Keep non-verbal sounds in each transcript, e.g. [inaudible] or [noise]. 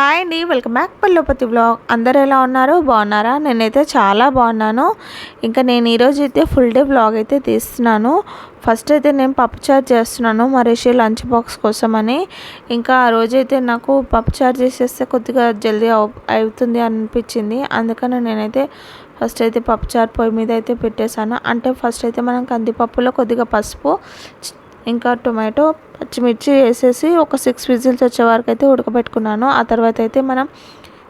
Hi అండి welcome back పల్లెపతి blog. అందరు ఎలా ఉన్నారు? బాగున్నారా? నేనైతే చాలా బాగున్నాను. ఇంకా నేను ఈరోజు అయితే ఫుల్ డే బ్లాగ్ అయితే తీస్తున్నాను. ఫస్ట్ అయితే నేను పప్పుచారు చేస్తున్నాను మరేషి లంచ్ బాక్స్ కోసమని. ఇంకా ఆ రోజైతే నాకు పప్పుచారు చేసేస్తే కొద్దిగా జల్దీ అవు- అవుతుంది అనిపించింది. అందుకని నేనైతే ఫస్ట్ అయితే పప్పుచారు పొయ్యి మీద అయితే పెట్టేశాను. అంటే ఫస్ట్ అయితే మనం కందిపప్పులో కొద్దిగా పసుపు ఇంకా టొమాటో పచ్చిమిర్చి వేసేసి ఒక సిక్స్ విజిల్స్ వచ్చే వరకు అయితే ఉడకబెట్టుకున్నాను. ఆ తర్వాత అయితే మనం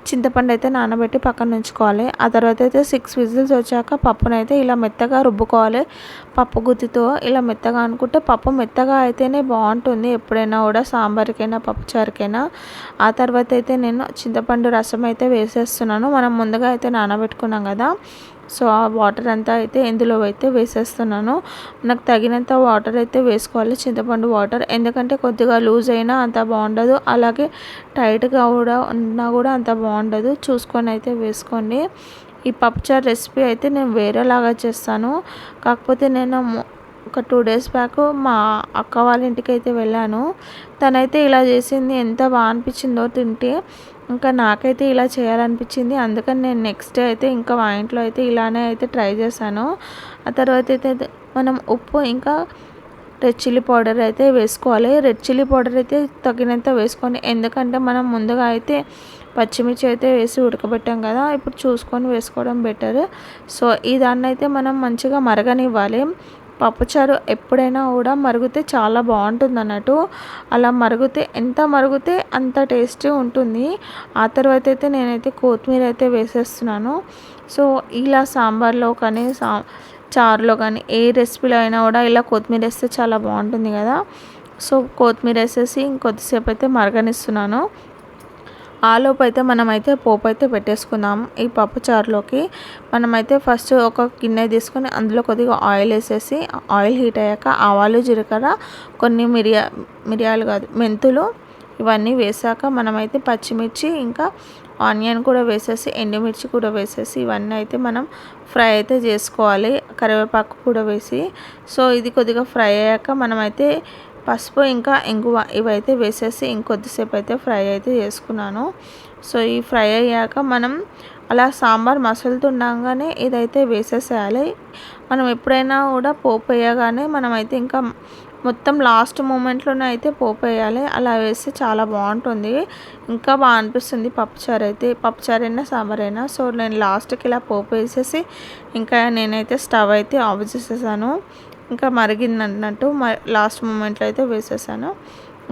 చింతపండు అయితే నానబెట్టి పక్కన ఉంచుకోవాలి. ఆ తర్వాత అయితే సిక్స్ విజిల్స్ వచ్చాక పప్పునైతే ఇలా మెత్తగా రుబ్బుకోవాలి. పప్పు గుత్తితో ఇలా మెత్తగా అనుకుంటే పప్పు మెత్తగా అయితేనే బాగుంటుంది. ఎప్పుడైనా కూడా సాంబార్కైనా పప్పుచారుకైనా ఆ తర్వాత అయితే నేను చింతపండు రసం అయితే వేసేస్తున్నాను. మనం ముందుగా అయితే నానబెట్టుకున్నాం కదా. సో ఆ వాటర్ అంతా అయితే ఇందులో అయితే వేసేస్తున్నాను. నాకు తగినంత వాటర్ అయితే వేసుకోవాలి చింతపండు వాటర్. ఎందుకంటే కొద్దిగా లూజ్ అయినా అంత బాగుండదు. అలాగే టైట్గా కూడా ఉన్నా కూడా అంత బాగుండదు. చూసుకొని అయితే వేసుకోండి. ఈ పప్పుచారు రెసిపీ అయితే నేను వేరేలాగా చేస్తాను. కాకపోతే నేను ఒక టూ డేస్ బ్యాక్ మా అక్క వాళ్ళ ఇంటికి అయితే వెళ్ళాను. తనైతే ఇలా చేసింది. ఎంత బాగా అనిపించిందో తింటే ఇంకా నాకైతే ఇలా చేయాలనిపించింది. అందుకని నేను నెక్స్ట్ డే అయితే ఇంకా మా ఇంట్లో అయితే ఇలానే అయితే ట్రై చేశాను. ఆ తర్వాత అయితే మనం ఉప్పు ఇంకా రెడ్ చిల్లీ పౌడర్ అయితే వేసుకోవాలి. రెడ్ చిల్లీ పౌడర్ అయితే తగినంత వేసుకోండి ఎందుకంటే మనం ముందుగా అయితే పచ్చిమిర్చి అయితే వేసి ఉడకబెట్టాం కదా ఇప్పుడు చూసుకొని వేసుకోవడం బెటర్ సో ఈ దాన్ని అయితే మనం మంచిగా మరగనివ్వాలి. పప్పుచారు ఎప్పుడైనా కూడా మరిగితే చాలా బాగుంటుంది అన్నట్టు అలా మరిగితే ఎంత మరిగితే అంత టేస్టీ ఉంటుంది. ఆ తర్వాత అయితే నేనైతే కొత్తిమీర అయితే వేసేస్తున్నాను. సో ఇలా సాంబార్లో కానీ సా చారులో కానీ ఏ రెసిపీలో అయినా కూడా ఇలా కొత్తిమీర వేస్తే చాలా బాగుంటుంది కదా. సో కొత్తిమీర వేసేసి ఇంకొద్దిసేపు అయితే మరగనిస్తున్నాను. ఆలోపు అయితే మనమైతే పోపు అయితే పెట్టేసుకుందాం ఈ పప్పు చారులోకి మనమైతే ఫస్ట్ ఒక గిన్నె తీసుకొని అందులో కొద్దిగా ఆయిల్ వేసేసి ఆయిల్ హీట్ అయ్యాక ఆవాలు జీలకర్ర కొన్ని మిరియా మిరియాలు కాదు మెంతులు ఇవన్నీ వేసాక మనమైతే పచ్చిమిర్చి ఇంకా ఆనియన్ కూడా వేసేసి ఎండుమిర్చి కూడా వేసేసి ఇవన్నీ అయితే మనం ఫ్రై అయితే చేసుకోవాలి. కరివేపాకు కూడా వేసి. సో ఇది కొద్దిగా ఫ్రై అయ్యాక మనమైతే పసుపు ఇంకా ఇంగువ ఇవైతే వేసేసి ఇంకొద్దిసేపు అయితే ఫ్రై అయితే చేసుకున్నాను. సో ఈ ఫ్రై అయ్యాక మనం అలా సాంబార్ మసులుతుండగానే ఇదైతే వేసేసేయాలి. మనం ఎప్పుడైనా కూడా పోపు వేయగానే మనమైతే ఇంకా మొత్తం లాస్ట్ మూమెంట్లోనే అయితే పోపు వేయాలి. అలా వేస్తే చాలా బాగుంటుంది. ఇంకా బాగా అనిపిస్తుంది పప్పుచారు అయితే. పప్పుచారు అయినా సాంబార్ అయినా. సో నేను లాస్ట్కి ఇలా పోపు వేసేసి ఇంకా నేనైతే స్టవ్ అయితే ఆఫ్ చేసేసాను. ఇంకా మరిగింది అన్నట్టు లాస్ట్ మూమెంట్లో అయితే వేసేసాను.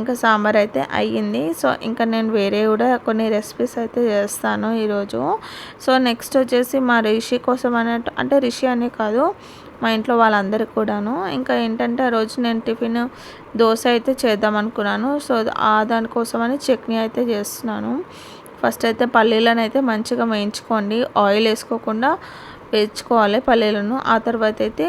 ఇంకా సాంబార్ అయితే అయ్యింది. సో ఇంకా నేను వేరే కూడా కొన్ని రెసిపీస్ అయితే చేస్తాను ఈరోజు. సో నెక్స్ట్ వచ్చేసి మా రిషి కోసం అన్నట్టు అంటే రిషి అనే కాదు మా ఇంట్లో వాళ్ళందరికీ కూడాను. ఇంకా ఏంటంటే ఆ రోజు నేను టిఫిన్ దోశ అయితే చేద్దాం అనుకున్నాను. సో ఆ దానికోసమని చట్నీ అయితే చేస్తున్నాను. ఫస్ట్ అయితే పల్లీలను అయితే మంచిగా వేయించుకోండి. ఆయిల్ వేసుకోకుండా వేయించుకోవాలి పల్లీలను. ఆ తర్వాత అయితే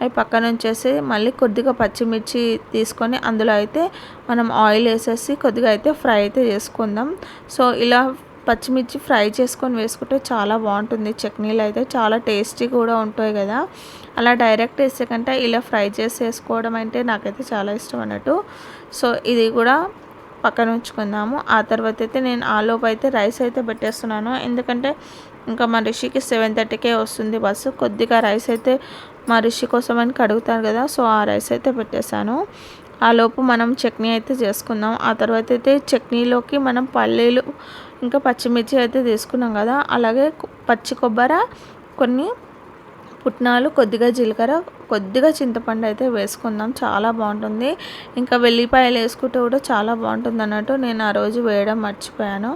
అవి పక్కన ఉంచేసి మళ్ళీ కొద్దిగా పచ్చిమిర్చి తీసుకొని అందులో అయితే మనం ఆయిల్ వేసేసి కొద్దిగా అయితే ఫ్రై అయితే చేసుకుందాం. సో ఇలా పచ్చిమిర్చి ఫ్రై చేసుకొని వేసుకుంటే చాలా బాగుంటుంది. చట్నీలు అయితే చాలా టేస్టీ కూడా ఉంటాయి కదా. అలా డైరెక్ట్ వేసే కంటే ఇలా ఫ్రై చేసి వేసుకోవడం అంటే నాకైతే చాలా ఇష్టం అన్నట్టు. సో ఇది కూడా పక్కన ఉంచుకుందాము. ఆ తర్వాత అయితే నేను ఆలోపు అయితే రైస్ అయితే పెట్టేస్తున్నాను. ఎందుకంటే ఇంకా మా రిషికి సెవెన్ థర్టీకే వస్తుంది బస్సు. కొద్దిగా రైస్ అయితే మా రిషి కోసం అని కడుగుతారు కదా సో ఆ రైస్ అయితే పెట్టేశాను. ఆ లోపు మనం చట్నీ అయితే చేసుకుందాం. ఆ తర్వాత అయితే చట్నీలోకి మనం పల్లీలు ఇంకా పచ్చిమిర్చి అయితే తీసుకున్నాం కదా. అలాగే పచ్చి కొబ్బరి కొన్ని పుట్నాలు కొద్దిగా జీలకర్ర కొద్దిగా చింతపండు అయితే వేసుకుందాం. చాలా బాగుంటుంది. ఇంకా వెల్లిపాయలు వేసుకుంటే కూడా చాలా బాగుంటుంది అన్నట్టు నేను ఆ రోజు వేయడం మర్చిపోయాను.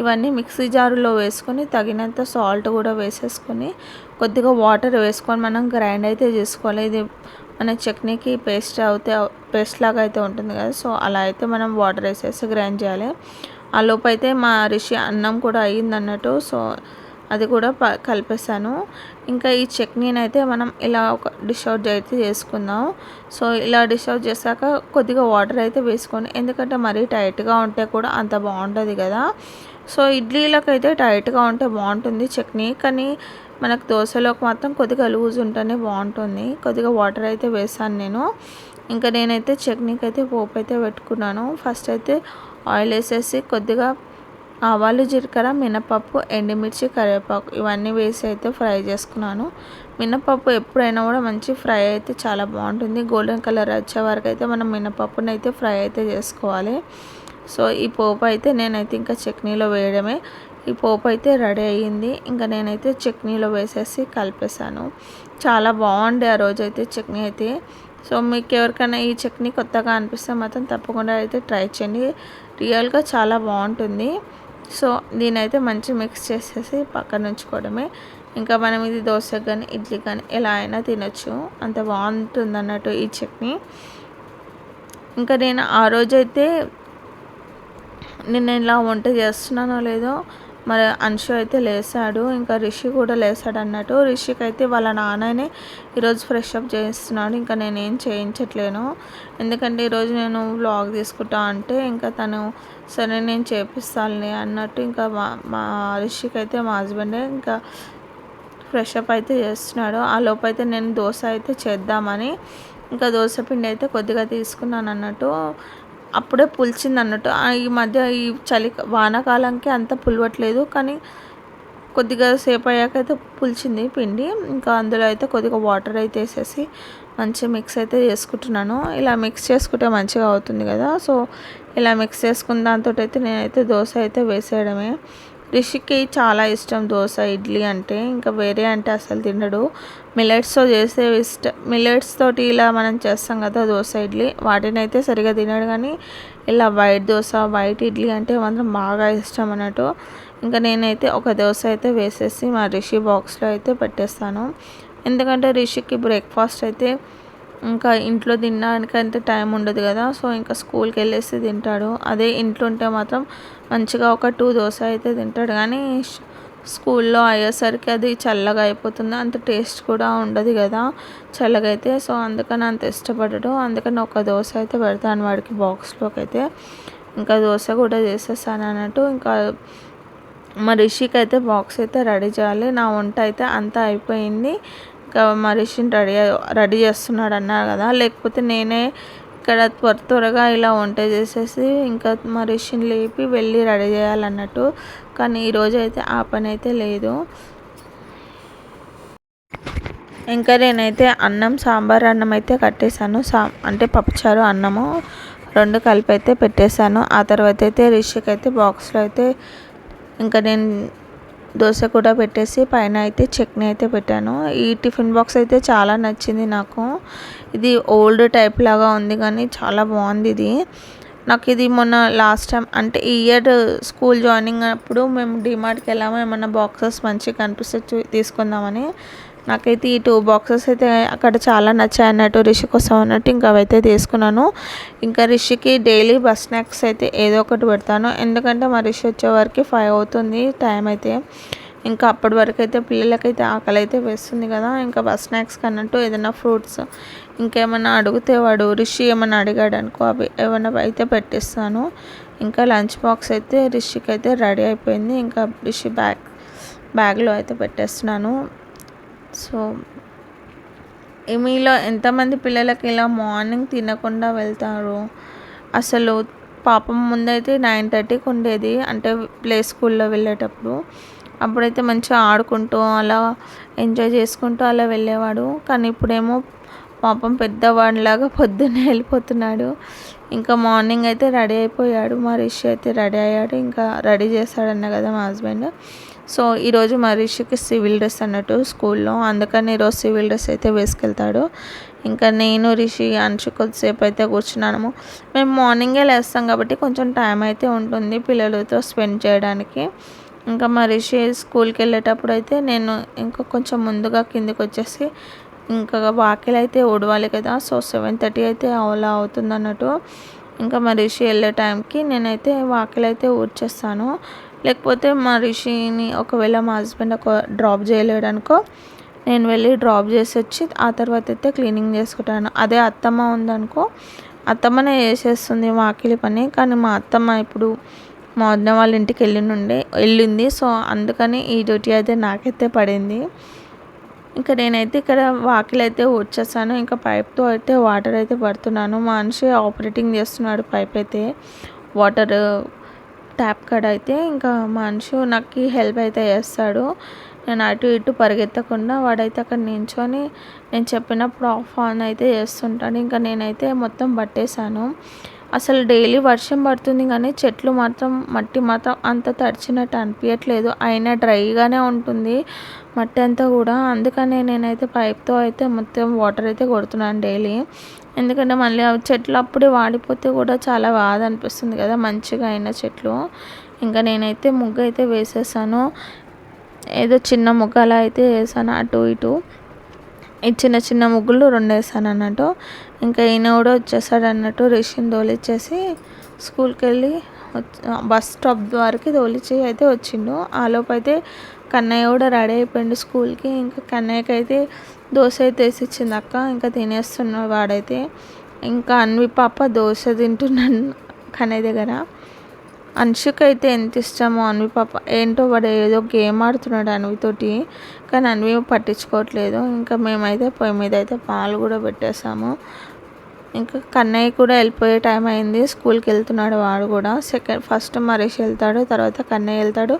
ఇవన్నీ మిక్సీ జారులో వేసుకొని తగినంత సాల్ట్ కూడా వేసేసుకొని కొద్దిగా వాటర్ వేసుకొని మనం గ్రైండ్ అయితే చేసుకోవాలి. ఇది మన చట్నీకి పేస్ట్ అవుతే పేస్ట్ లాగా అయితే ఉంటుంది కదా. సో అలా అయితే మనం వాటర్ వేసేసి గ్రైండ్ చేయాలి. ఆ లోపు అయితే మా రిషి అన్నం కూడా అయ్యింది అన్నట్టు. సో అది కూడా ప కలిపేసాను ఇంకా ఈ చట్నీని అయితే మనం ఇలా ఒక డిష్ అవుట్ అయితే చేసుకుందాం. సో ఇలా డిష్ అవుట్ చేశాక కొద్దిగా వాటర్ అయితే వేసుకొని ఎందుకంటే మరీ టైట్గా ఉంటే కూడా అంత బాగుంటుంది కదా. సో ఇడ్లీలకు అయితే టైట్గా ఉంటే బాగుంటుంది చట్నీ. కానీ మనకు దోశలోకి మాత్రం కొద్దిగా లూజ్ ఉంటేనే బాగుంటుంది. కొద్దిగా వాటర్ అయితే వేసాను నేను. ఇంకా నేనైతే చట్నీకి అయితే పోపు అయితే పెట్టుకున్నాను. ఫస్ట్ అయితే ఆయిల్ వేసేసి కొద్దిగా ఆవాలు జీలకర్ర మినపప్పు ఎండుమిర్చి కరివేపాకు ఇవన్నీ వేసి అయితే ఫ్రై చేసుకున్నాను. మినపప్పు ఎప్పుడైనా కూడా మంచి ఫ్రై అయితే చాలా బాగుంటుంది. గోల్డెన్ కలర్ వచ్చే వరకు అయితే మనం మినపప్పుని అయితే ఫ్రై అయితే చేసుకోవాలి. సో ఈ పోపు అయితే నేనైతే ఇంకా చట్నీలో వేయడమే. ఈ పోపు అయితే రెడీ అయ్యింది. ఇంకా నేనైతే చట్నీలో వేసేసి కలిపేశాను. చాలా బాగుండే ఆ రోజు అయితే చట్నీ అయితే. సో మీకు ఎవరికైనా ఈ చట్నీ కొత్తగా అనిపిస్తే మాత్రం తప్పకుండా అయితే ట్రై చేయండి. రియల్గా చాలా బాగుంటుంది. సో దీనైతే మంచి మిక్స్ చేసేసి పక్కన ఉంచుకోవడమే. ఇంకా మనం ఇది దోశ కానీ ఇడ్లీ కానీ ఎలా అయినా తినొచ్చు. అంత బాగుంటుంది అన్నట్టు ఈ చట్నీ. ఇంకా నేను ఆ రోజైతే నేను ఇలా వంట చేస్తున్నానో లేదో మరి అంశు అయితే లేసాడు ఇంకా రిషి కూడా లేసాడు అన్నట్టు రిషికి అయితే వాళ్ళ నాన్ననే ఈరోజు ఫ్రెష్ అప్ చేస్తున్నాడు ఇంకా నేను ఏం చేయించట్లేను. ఎందుకంటే ఈరోజు నేను వ్లాగ్ తీసుకుంటా అంటే ఇంకా తను సరే నేను చేపిస్తానులే అన్నట్టు ఇంకా మా మా రిషికి అయితే మా హస్బెండే ఇంకా ఫ్రెష్ అప్ అయితే చేస్తున్నాడు. ఆ లోపైతే అయితే నేను దోశ అయితే చేద్దామని ఇంకా దోశ పిండి అయితే కొద్దిగా తీసుకున్నాను అన్నట్టు అప్పుడే పులిచింది అన్నట్టు. ఈ మధ్య ఈ చలి వానాకాలంకి అంత పులవట్లేదు కానీ కొద్దిగా సేపు అయ్యాక అయితే పులిచింది పిండి. ఇంకా అందులో అయితే కొద్దిగా వాటర్ అయితే వేసేసి మంచిగా మిక్స్ అయితే చేసుకుంటున్నాను. ఇలా మిక్స్ చేసుకుంటే మంచిగా అవుతుంది కదా. సో ఇలా మిక్స్ చేసుకున్న దాంతో అయితే నేనైతే దోశ అయితే వేసేయడమే. రిషికి చాలా ఇష్టం దోశ ఇడ్లీ అంటే. ఇంకా వేరే అంటే అసలు తినడు. మిల్లెట్స్తో చేసే ఇష్టం మిల్లెట్స్ తోటి ఇలా మనం చేస్తాం కదా దోశ ఇడ్లీ వాటిని అయితే సరిగా తినడు కానీ ఇలా వైట్ దోశ వైట్ ఇడ్లీ అంటే మాత్రం బాగా ఇష్టం అన్నట్టు. ఇంకా నేనైతే ఒక దోశ అయితే వేసేసి మా రిషి బాక్స్లో అయితే పెట్టేస్తాను. ఎందుకంటే రిషికి బ్రేక్ఫాస్ట్ అయితే ఇంకా ఇంట్లో తినడానికి అంతే టైం ఉండదు కదా సో ఇంకా స్కూల్కి వెళ్ళేసి తింటాడు. అదే ఇంట్లో ఉంటే మాత్రం మంచిగా ఒక టూ దోశ అయితే తింటాడు. కానీ స్కూల్లో అయ్యేసరికి అది చల్లగా అయిపోతుంది. అంత టేస్ట్ కూడా ఉండదు కదా చల్లగా అయితే సో అందుకని అంత ఇష్టపడడు. అందుకని ఒక దోశ అయితే పెడతాను వాడికి బాక్స్లోకి అయితే. ఇంకా దోశ కూడా చేసేసాను అన్నట్టు. ఇంకా మా రిషికి అయితే బాక్స్ అయితే రెడీ చేయాలి. నా వంట అయితే అంతా అయిపోయింది. ఇంకా రెడీ రెడీ చేస్తున్నాడు అన్నారు కదా. లేకపోతే నేనే ఇక్కడ త్వర త్వరగా ఇలా వంట చేసేసి ఇంకా మనిషిని లేపి వెళ్ళి రెడీ చేయాలన్నట్టు. కానీ ఈరోజు అయితే ఆ పని అయితే లేదు. ఇంకా నేనైతే అన్నం సాంబార్ అన్నం అయితే కట్టేశాను. సా అంటే పప్పుచారు అన్నము రెండు కలిపి అయితే పెట్టేశాను. ఆ తర్వాత అయితే రిషికి అయితే బాక్స్లో అయితే ఇంకా నేను దోశ కూడా పెట్టేసి పైన అయితే చట్నీ అయితే పెట్టాను. ఈ టిఫిన్ బాక్స్ అయితే చాలా నచ్చింది నాకు. ఇది ఓల్డ్ టైప్ లాగా ఉంది కానీ చాలా బాగుంది ఇది. నాకు ఇది మొన్న లాస్ట్ టైం అంటే ఈ ఇయర్ స్కూల్ జాయినింగ్ అప్పుడు మేము డిమార్ట్కి వెళ్ళాము. ఏమన్నా బాక్సెస్ మంచిగా కనిపిస్తే తీసుకుందామని. నాకైతే ఈ టూ బాక్సెస్ అయితే అక్కడ చాలా నచ్చాయి అన్నట్టు రిషి కోసం అన్నట్టు ఇంకా అవైతే తీసుకున్నాను. ఇంకా రిషికి డైలీ బస్ స్నాక్స్ అయితే ఏదో ఒకటి పెడతాను. ఎందుకంటే మా రిషి వచ్చే ఫైవ్ అవుతుంది టైం అయితే. ఇంకా అప్పటి వరకు అయితే పిల్లలకైతే ఆకలి అయితే వేస్తుంది కదా. ఇంకా బస్ స్నాక్స్ అన్నట్టు ఏదైనా ఫ్రూట్స్ ఇంకేమైనా అడిగితే వాడు రిషి ఏమైనా అడిగాడు అనుకో అవి ఏమైనా అయితే పెట్టిస్తాను. ఇంకా లంచ్ బాక్స్ అయితే రిషికి అయితే రెడీ అయిపోయింది. ఇంకా రిషి బ్యాగ్ బ్యాగ్లో అయితే పెట్టేస్తున్నాను. సో మీలో ఎంతమంది పిల్లలకి ఇలా మార్నింగ్ తినకుండా వెళ్తారు? అసలు పాపం ముందైతే నైన్ థర్టీకి ఉండేది అంటే ప్లే స్కూల్లో వెళ్ళేటప్పుడు. అప్పుడైతే మంచిగా ఆడుకుంటూ అలా ఎంజాయ్ చేసుకుంటూ అలా వెళ్ళేవాడు. కానీ ఇప్పుడేమో పాపం పెద్దవాడిలాగా [laughs] పొద్దున్నే వెళ్ళిపోతున్నాడు. ఇంకా మార్నింగ్ అయితే రెడీ అయిపోయాడు. మా రిషి అయితే రెడీ అయ్యాడు. ఇంకా రెడీ చేస్తాడన్న కదా మా హస్బెండ్ సో ఈరోజు మా సివిల్ డ్రెస్ అన్నట్టు స్కూల్లో. అందుకని ఈరోజు సివిల్ డ్రెస్ అయితే వేసుకెళ్తాడు. ఇంకా నేను రిషి అంచు కొద్దిసేపు అయితే కూర్చున్నాము. మేము మార్నింగే లేస్తాం కాబట్టి కొంచెం టైం అయితే ఉంటుంది పిల్లలతో స్పెండ్ చేయడానికి. ఇంకా మా రిషి స్కూల్కి వెళ్ళేటప్పుడు అయితే నేను ఇంకా కొంచెం ముందుగా కిందికి వచ్చేసి ఇంకా వాకిలు అయితే ఊడవాలి కదా సో సెవెన్ థర్టీ అయితే అలా అవుతుంది అన్నట్టు. ఇంకా మా రిషి వెళ్ళే టైంకి నేనైతే వాకిలు అయితే ఊడ్చేస్తాను. లేకపోతే మా రిషిని ఒకవేళ మా హస్బెండ్ ఒక డ్రాప్ చేయలేడు అనుకో నేను వెళ్ళి డ్రాప్ చేసి వచ్చి ఆ తర్వాత అయితే క్లీనింగ్ చేసుకుంటాను. అదే అత్తమ్మ ఉందనుకో అత్తమ్మనే చేసేస్తుంది వాకిలి పని. కానీ మా అత్తమ్మ ఇప్పుడు మా వదిన వాళ్ళ ఇంటికి వెళ్ళినుండే వెళ్ళింది. సో అందుకని ఈ డ్యూటీ అయితే నాకైతే పడింది. ఇంకా నేనైతే ఇక్కడ వాకిలి అయితే వచ్చేసాను ఇంకా పైప్తో అయితే వాటర్ అయితే పడుతున్నాను. మనిషి ఆపరేటింగ్ చేస్తున్నాడు పైప్ అయితే. వాటర్ ట్యాప్ కాడ అయితే ఇంకా మనిషి నాకు హెల్ప్ అయితే చేస్తాడు. నేను అటు ఇటు పరిగెత్తకుండా వాడైతే అక్కడ నించొని నేను చెప్పినప్పుడు ఆఫ్ ఆన్ అయితే చేస్తుంటాడు ఇంకా నేనైతే మొత్తం పట్టేశాను. అసలు డైలీ వర్షం పడుతుంది కానీ చెట్లు మాత్రం మట్టి మాత్రం అంత తడిచినట్టు అనిపించట్లేదు అయినా డ్రైగానే ఉంటుంది మట్టి అంతా కూడా. అందుకనే నేనైతే పైప్తో అయితే మొత్తం వాటర్ అయితే కొడుతున్నాను డైలీ. ఎందుకంటే మళ్ళీ అవి చెట్లు అప్పుడే వాడిపోతే కూడా చాలా బాధ అనిపిస్తుంది కదా మంచిగా అయిన చెట్లు. ఇంకా నేనైతే ముగ్గు అయితే వేసేసాను. ఏదో చిన్న ముగ్గు అలా అయితే వేసాను అటు ఇటు. ఈ చిన్న చిన్న ముగ్గులు రెండు వేసాను అన్నట్టు ఇంకా ఈయన కూడా వచ్చేసాడు అన్నట్టు రిషిని తోలిచ్చేసి స్కూల్కి వెళ్ళి బస్ స్టాప్ వరకు తోలిచ్చి అయితే వచ్చిండు. ఆలోపు అయితే కన్నయ్య కూడా రెడీ అయిపోయిండు స్కూల్కి. ఇంకా కన్నయ్యకి అయితే దోశ అయితే వేసి ఇచ్చింది అక్క. ఇంకా తినేస్తున్నాడు వాడైతే. ఇంకా అన్వి పాప దోశ తింటున్నాను కన్నయ్య దగ్గర. అన్షుక్ అయితే ఎంత ఇష్టమో అన్వి పాప. ఏంటో వాడు ఏదో గేమ్ ఆడుతున్నాడు అన్వితోటి కానీ అన్వి పట్టించుకోవట్లేదు. ఇంకా మేమైతే పొయ్యి మీద అయితే పాలు కూడా పెట్టేసాము ఇంకా కన్నయ్య కూడా వెళ్ళిపోయే టైం అయింది. స్కూల్కి వెళ్తున్నాడు వాడు కూడా. సెకండ్ ఫస్ట్ మరేష్ వెళ్తాడు తర్వాత కన్నయ్య వెళ్తాడు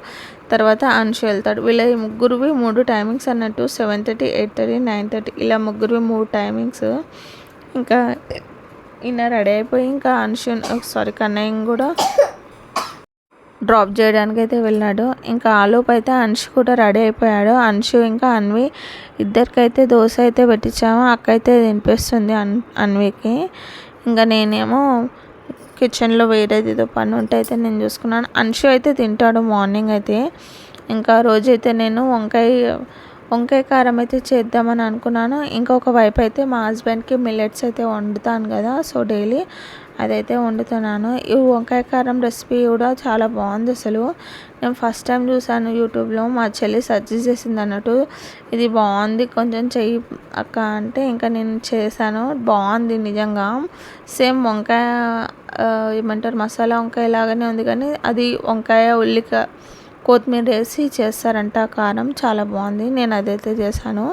తర్వాత అంశు వెళ్తాడు. వీళ్ళ ముగ్గురువి మూడు టైమింగ్స్ అన్నట్టు seven thirty eight thirty nine thirty ఇలా ముగ్గురువి మూడు టైమింగ్స్ ఇంకా ఈయన రెడీ అయిపోయి ఇంకా అంశు సారీ కన్నయ్య కూడా డ్రాప్ చేయడానికి అయితే వెళ్ళాడు. ఇంకా ఆలోపు అయితే అంశు కూడా రెడీ అయిపోయాడు. అంశు ఇంకా అన్వి ఇద్దరికైతే దోశ అయితే పెట్టించాము. అక్క అయితే తినిపిస్తుంది అన్ అన్వికి. ఇంకా నేనేమో కిచెన్లో వేరేది ఏదో పని ఉంటే అయితే నేను చూసుకున్నాను. అంశు అయితే తింటాడు మార్నింగ్ అయితే. ఇంకా రోజైతే నేను వంకాయ వంకాయ కారం అయితే చేద్దామని అనుకున్నాను. ఇంకొక వైపు అయితే మా హస్బెండ్కి మిల్లెట్స్ అయితే వండుతాను కదా. సో డైలీ అదైతే వండుతున్నాను. ఈ వంకాయ కారం రెసిపీ కూడా చాలా బాగుంది అసలు. నేను ఫస్ట్ టైం చూసాను యూట్యూబ్లో. మా చెల్లి సజెస్ట్ చేసింది అన్నట్టు. ఇది బాగుంది. కొంచెం చెయ్యి అక్క అంటే ఇంకా నేను చేశాను. బాగుంది నిజంగా. సేమ్ వంకాయ ఏమంటారు మసాలా వంకాయ లాగానే ఉంది కానీ అది వంకాయ ఉల్లిక కొత్తిమీర వేసి చేస్తారంట కారం. చాలా బాగుంది. నేను అదైతే చేశాను.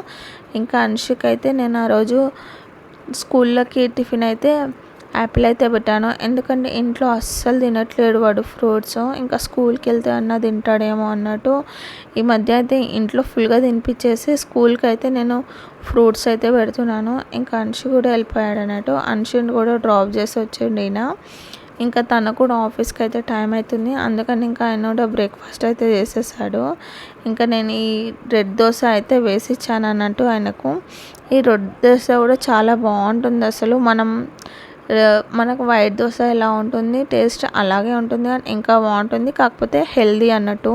ఇంకా అన్షిక్ అయితే నేను ఆ రోజు స్కూల్లోకి టిఫిన్ అయితే యాపిల్ అయితే పెట్టాను. ఎందుకంటే ఇంట్లో అస్సలు తినట్లేడు వాడు ఫ్రూట్స్. ఇంకా స్కూల్కి వెళ్తే అన్న తింటాడేమో అన్నట్టు. ఈ మధ్య అయితే ఇంట్లో ఫుల్గా తినిపించేసి స్కూల్కి అయితే నేను ఫ్రూట్స్ అయితే పెడుతున్నాను. ఇంకా అన్షి కూడా వెళ్ళిపోయాడు అన్నట్టు. అన్షిని కూడా డ్రాప్ చేసి వచ్చాడు ఈయన. ఇంకా తన కూడా ఆఫీస్కి అయితే టైం అవుతుంది అందుకని ఇంకా ఆయన కూడా బ్రేక్ఫాస్ట్ అయితే చేసేసాడు. ఇంకా నేను ఈ రెడ్ దోశ అయితే వేసి ఇచ్చాను అన్నట్టు ఆయనకు. ఈ రెడ్ దోశ కూడా చాలా బాగుంటుంది అసలు. మనం మనకు వైట్ దోశ ఎలా ఉంటుంది టేస్ట్ అలాగే ఉంటుంది కానీ ఇంకా బాగుంటుంది. కాకపోతే హెల్దీ అన్నట్టు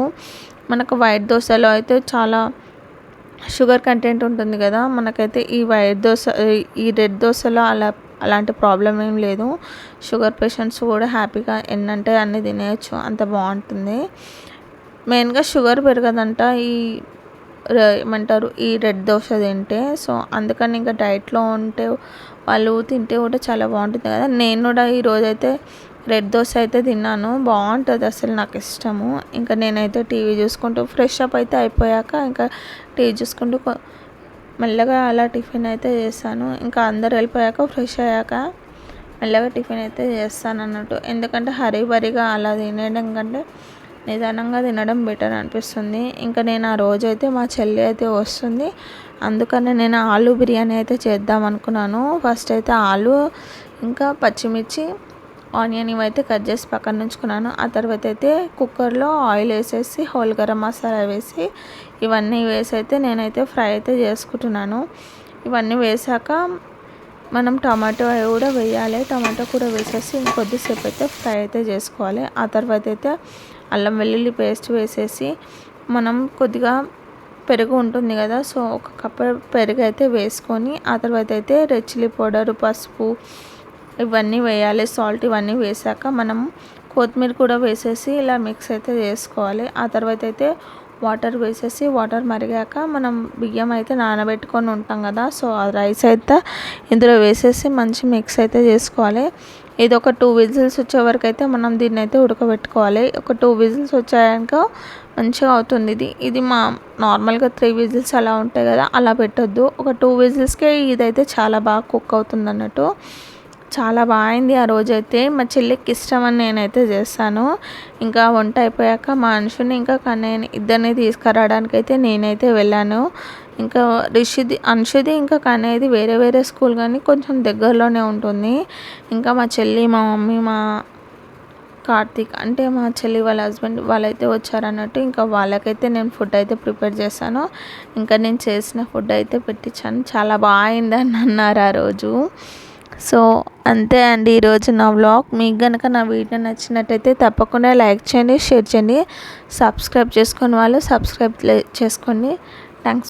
మనకు వైట్ దోశలో అయితే చాలా షుగర్ కంటెంట్ ఉంటుంది కదా మనకైతే ఈ వైట్ దోశ ఈ రెడ్ దోశలో అలా అలాంటి ప్రాబ్లం ఏం లేదు. షుగర్ పేషెంట్స్ కూడా హ్యాపీగా ఎన్నంటే అన్నీ తినేయచ్చు అంత బాగుంటుంది. మెయిన్గా షుగర్ పెరగదంట ఈ ఏమంటారు ఈ రెడ్ దోశ తింటే. సో అందుకని ఇంకా డైట్లో ఉంటే వాళ్ళు తింటే కూడా చాలా బాగుంటుంది కదా. నేను కూడా ఈరోజైతే రెడ్ దోశ అయితే తిన్నాను. బాగుంటుంది అసలు నాకు ఇష్టము. ఇంకా నేనైతే టీవీ చూసుకుంటూ ఫ్రెష్ అప్ అయితే అయిపోయాక ఇంకా టీవీ చూసుకుంటూ మెల్లగా అలా టిఫిన్ అయితే చేస్తాను ఇంకా అందరు వెళ్ళిపోయాక ఫ్రెష్ అయ్యాక మెల్లగా టిఫిన్ అయితే చేస్తాను అన్నట్టు. ఎందుకంటే హరీ బరీగా అలా తినేయడం కంటే నిదానంగా తినడం బెటర్ అనిపిస్తుంది. ఇంకా నేను ఆ రోజైతే మా చెల్లి అయితే వస్తుంది. అందుకనే నేను ఆలు బిర్యానీ అయితే చేద్దాం అనుకున్నాను. ఫస్ట్ అయితే ఆలు ఇంకా పచ్చిమిర్చి ఆనియన్ ఇవైతే కట్ చేసి పక్కన ఉంచుకున్నాను. ఆ తర్వాత అయితే కుక్కర్లో ఆయిల్ వేసేసి హోల్ గరం మసాలా వేసి ఇవన్నీ వేసి అయితే నేనైతే ఫ్రై అయితే చేసుకుంటున్నాను. ఇవన్నీ వేసాక మనం టమాటో అవి కూడా వేయాలి. టమాటో కూడా వేసేసి ఇంకొద్దిసేపు అయితే ఫ్రై అయితే చేసుకోవాలి. ఆ తర్వాత అయితే అల్లం వెల్లుల్లి పేస్ట్ వేసేసి మనం కొద్దిగా పెరుగు ఉంటుంది కదా సో ఒక కప్పు పెరుగు అయితే వేసుకొని ఆ తర్వాత అయితే రెడ్ చిల్లీ పౌడర్ పసుపు ఇవన్నీ వేయాలి సాల్ట్ ఇవన్నీ వేసాక మనం కొత్తిమీర కూడా వేసేసి ఇలా మిక్స్ అయితే చేసుకోవాలి. ఆ తర్వాత అయితే వాటర్ వేసేసి వాటర్ మరిగాక మనం బియ్యం అయితే నానబెట్టుకొని ఉంటాం కదా సో ఆ రైస్ అయితే ఇందులో వేసేసి మంచి మిక్స్ అయితే చేసుకోవాలి. ఇది ఒక టూ విజిల్స్ వచ్చే వరకు అయితే మనం దీన్ని అయితే ఉడకబెట్టుకోవాలి. ఒక టూ విజిల్స్ వచ్చాక మంచిగా అవుతుంది ఇది. ఇది మా నార్మల్గా త్రీ విజిల్స్ అలా ఉంటాయి కదా అలా పెట్టొద్దు. ఒక టూ విజిల్స్కే ఇదైతే చాలా బాగా కుక్ అవుతుంది అన్నట్టు చాలా బాగుంది ఆ రోజైతే. మా చెల్లికి ఇష్టం అని నేనైతే చేస్తాను. ఇంకా వంట అయిపోయాక మా మనుషుని ఇంకా కన్నయ్యని ఇద్దరిని తీసుకురావడానికి అయితే నేనైతే వెళ్ళాను. ఇంకా రిషిది అన్షుది ఇంకా కనేది వేరే వేరే స్కూల్ కానీ కొంచెం దగ్గరలోనే ఉంటుంది. ఇంకా మా చెల్లి మా మమ్మీ మా కార్తీక్ అంటే మా చెల్లి వాళ్ళ హస్బెండ్ వాళ్ళైతే వచ్చారన్నట్టు ఇంకా వాళ్ళకైతే నేను ఫుడ్ అయితే ప్రిపేర్ చేశాను. ఇంకా నేను చేసిన ఫుడ్ అయితే పెట్టించాను. చాలా బాగుందని అన్నారు ఆ రోజు. సో అంతే అండి ఈరోజు నా వ్లాగ్. మీకు కనుక నా వీడియో నచ్చినట్టయితే తప్పకుండా లైక్ చేయండి షేర్ చేయండి సబ్స్క్రైబ్ చేసుకుని వాళ్ళు సబ్స్క్రైబ్ చేసుకోండి థ్యాంక్స్